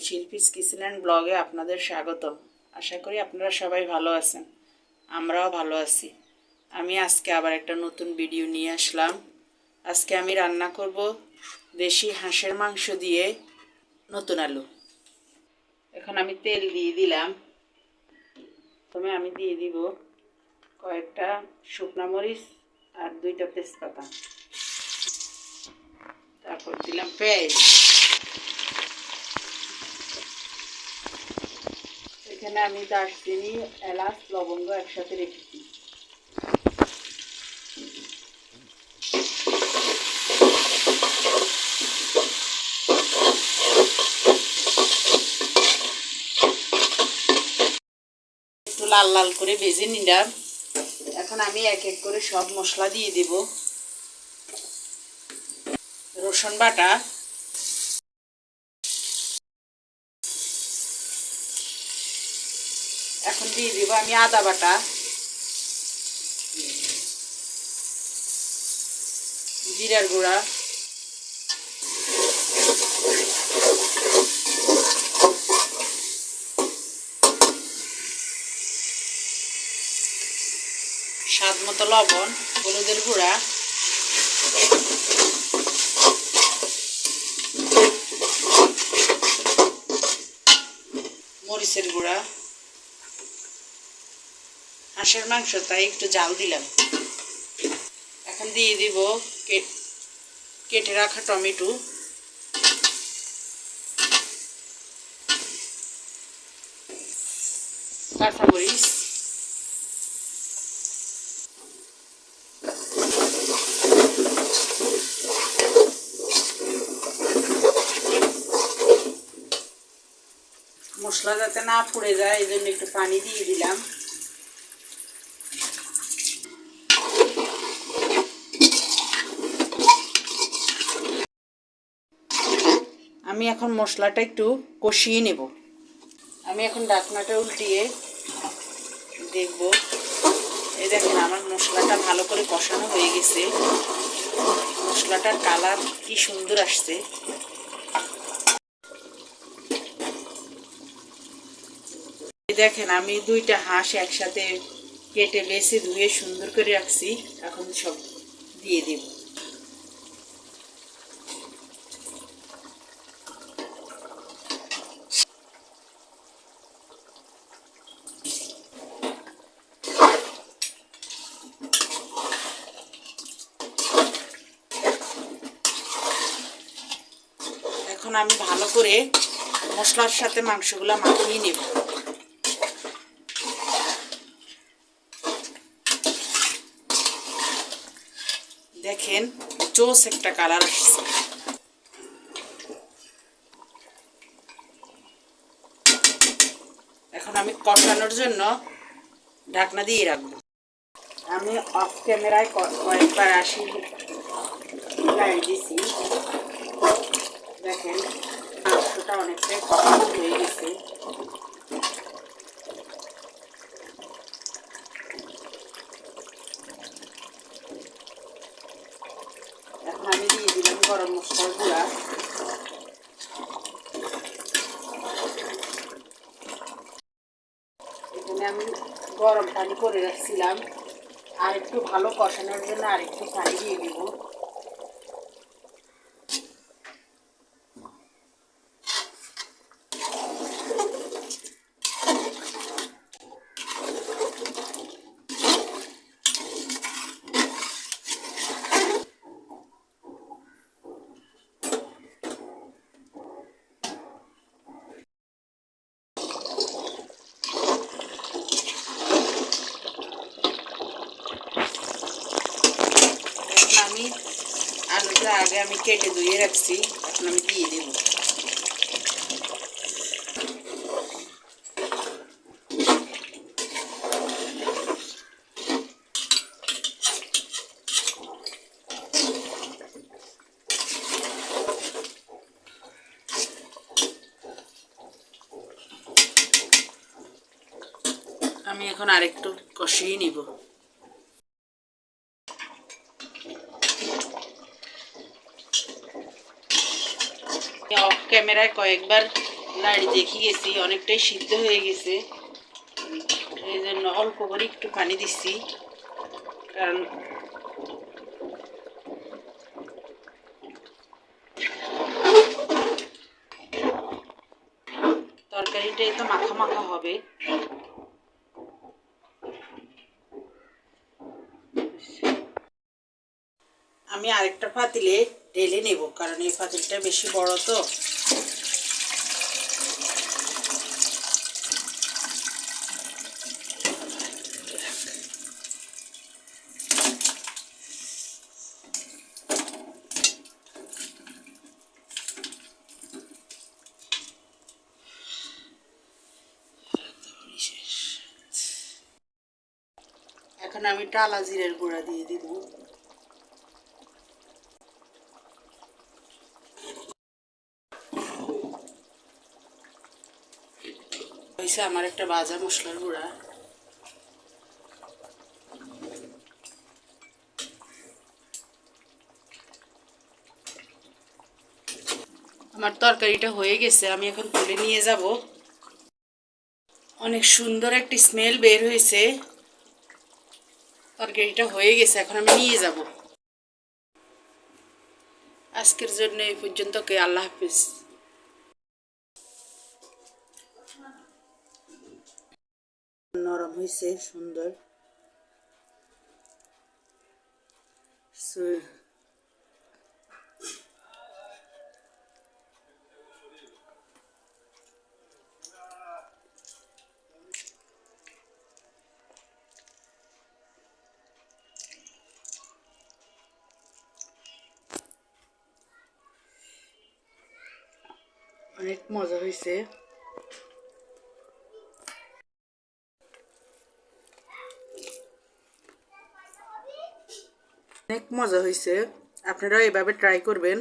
Shilpi's kitchen ব্লগে আপনাদের স্বাগতম। আশা করি আপনারা সবাই ভালো আছেন। আমরাও ভালো আছি। আমি আজকে আবার একটা নতুন ভিডিও নিয়ে আসলাম। আজকে আমি রান্না করব দেশি হাঁসের মাংস দিয়ে নতুন আলু। এখন আমি তেল দিয়ে দিলাম। প্রথমে আমি দিয়ে দিব কয়েকটা শুকনা মরিচ আর দুইটা তেজপাতা। তারপর দিলাম পেঁয়াজ। এখানে আমি দারচিনি, এলাচ, লবঙ্গ একসাথে রেখেছি। একটু লাল লাল করে ভেজে নিলাম। এখন আমি এক এক করে সব মশলা দিয়ে দেব। রসুন বাটা। এখন দিয়ে দিব আমি আদা বাটা। জিরার গুঁড়া। স্বাদ মতো লবণ, হলুদের গুঁড়া। মরিচের গুঁড়া। হাঁসের মাংস, তাই একটু জাল দিলাম। এখন দিয়ে দিব কেটে রাখা টমেটো। কাঁচামরিচ মশলা যাতে না পুড়ে যায়, এই জন্য একটু পানি দিয়ে দিলাম। আমি এখন মশলাটা একটু কষিয়ে নেব। আমি এখন ডাকনাটা উল্টিয়ে দেখব। এই দেখেন, আমার মশলাটা ভালো করে কষানো হয়ে গেছে। মশলাটার কালার কি সুন্দর আসছে। দেখেন, আমি দুইটা হাঁস একসাথে কেটে বেছে ধুয়ে সুন্দর করে রাখছি। এখন সব দিয়ে দেব। এখন আমি ভালো করে মশলার সাথে মাংসগুলো মাখিয়ে নেব। দেখেন জোস একটা কালার আসছে। এখন আমি কষানোর জন্য ঢাকনা দিয়ে রাখব। আমি অফ ক্যামেরায় কয়েকবার আসি দেখেন মাংসটা অনেকটাই কষানো হয়ে গেছে। এখন আমি দিয়ে দিলাম গরম মশলার গুঁড়া। এখানে আমি গরম পানি করে রাখছিলাম। আর একটু ভালো কষানোর জন্য আর একটু পানি দিয়ে দিব এখন আমি আলুটা আগে আমি কেটে ধুয়ে রাখছি এখন আমি দিয়ে আমি এখন আরেকটু কষিয়ে নিব অফ ক্যামেরায় কয়েকবার লাড়ি দেখি গেছি, অনেকটাই সিদ্ধ হয়ে গেছে। এই জন্য অল্প করে একটু পানি দিচ্ছি, কারণ তরকারিটাই তো মাখা মাখা হবে। আমি আরেকটা পাতিলে ঢেলে নেব, কারণ এই পাতিলটা বেশি বড় তো। এখন আমি টালা জিরের গুঁড়া দিয়ে দিব। হয়েছে আমার একটা ভাজা মশলার গুঁড়া। আমার তরকারিটা হয়ে গেছে, আমি এখন তুলে নিয়ে যাব। অনেক সুন্দর একটি স্মেল বের হয়েছে। তরকারিটা হয়ে গেছে, এখন আমি নিয়ে যাব। আজকের জন্য এই পর্যন্ত কে, আল্লাহ হাফিজ। নরম হয়েছে সুন্দর। অনেক মজা হয়েছে অনেক মজা হয়েছে আপনারা এভাবে ট্রাই করবেন